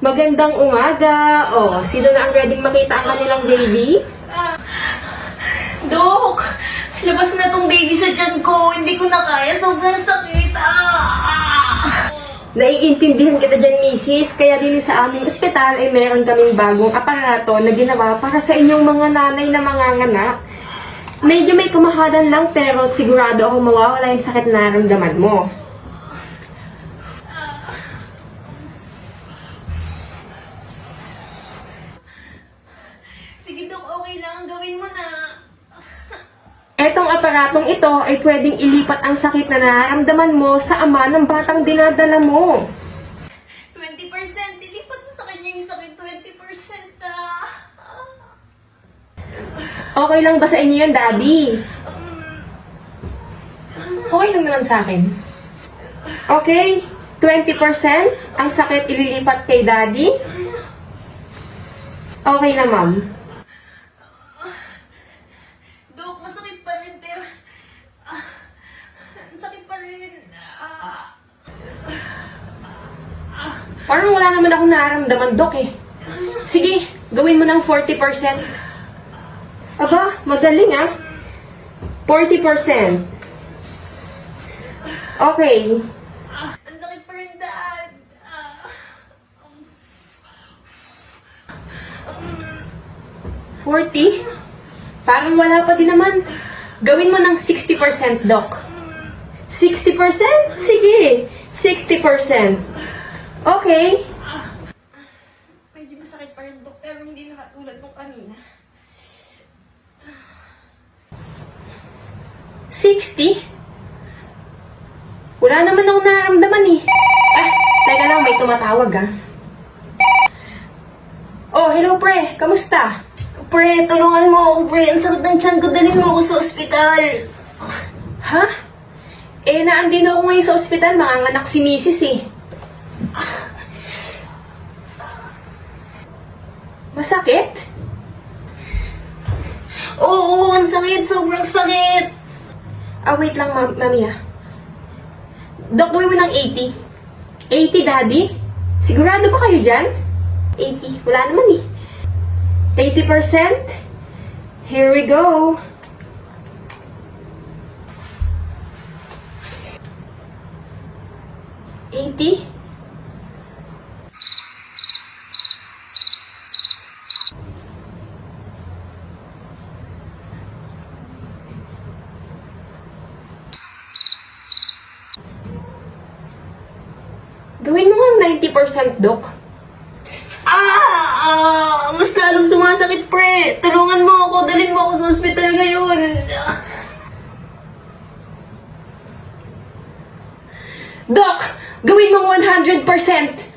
Magandang umaga. Oh, sino na ang ready makita ang kanilang baby? Dok! Labas na tong baby sa tiyan ko. Hindi ko na kaya. Sobrang sakit. Ah! Naiintindihan kita dyan, misis. Kaya din sa aming ospital ay meron kaming bagong aparato na ginawa para sa inyong mga nanay na manganganak. Medyo may kumahadan lang pero sigurado ako mawawala yung sakit na naramdaman mo. Etong aparatong ito ay pwedeng ilipat ang sakit na nararamdaman mo sa ama ng batang dinadala mo. 20%. Dilipat mo sa kanya yung sakit. 20%. Ah! Okay lang ba sa inyo yun, Daddy? Okay lang naman sa akin. Okay, 20% ang sakit ililipat kay Daddy. Okay na, Ma'am. Dok, masakit pa rin. Pero... Ah, ang sakit pa rin. Ah, Parang wala naman akong nararamdaman, Dok eh. Sige, gawin mo ng 40%. Aba, magaling ah. 40%. Okay. ang sakit pa rin, Dad. 40? Parang wala pa din naman. Gawin mo ng 60%, Doc. 60%? Sige. 60%. Okay. medyo masakit pa rin, Dok. Pero hindi na katulad nung kanina. 60? Wala naman akong nararamdaman eh. Ah, teka lang, may tumatawag ah. Oh, hello pre. Kamusta? Pre, tulungan mo ako, pre. Ang sakit ng tiyan ko. Dalhin mo ako sa ospital. Ha? Eh, naandin ako ngayon sa ospital. Manganganak si Mrs. eh. Masakit? Oo, ang sakit. Sobrang sakit. Ah, wait lang, ma mami ah. Dok, gawin mo ng 80. 80, daddy? Sigurado ba kayo dyan? 80. Wala naman eh. 80%? Here we go. Eighty? Gawin mo nga 90%, Dok. Ah! ah mas lalong sumasakit, pre. Tulungan mo ako. Dalhin mo ako sa ospital ngayon. Doc, gawin mong 100%. 100?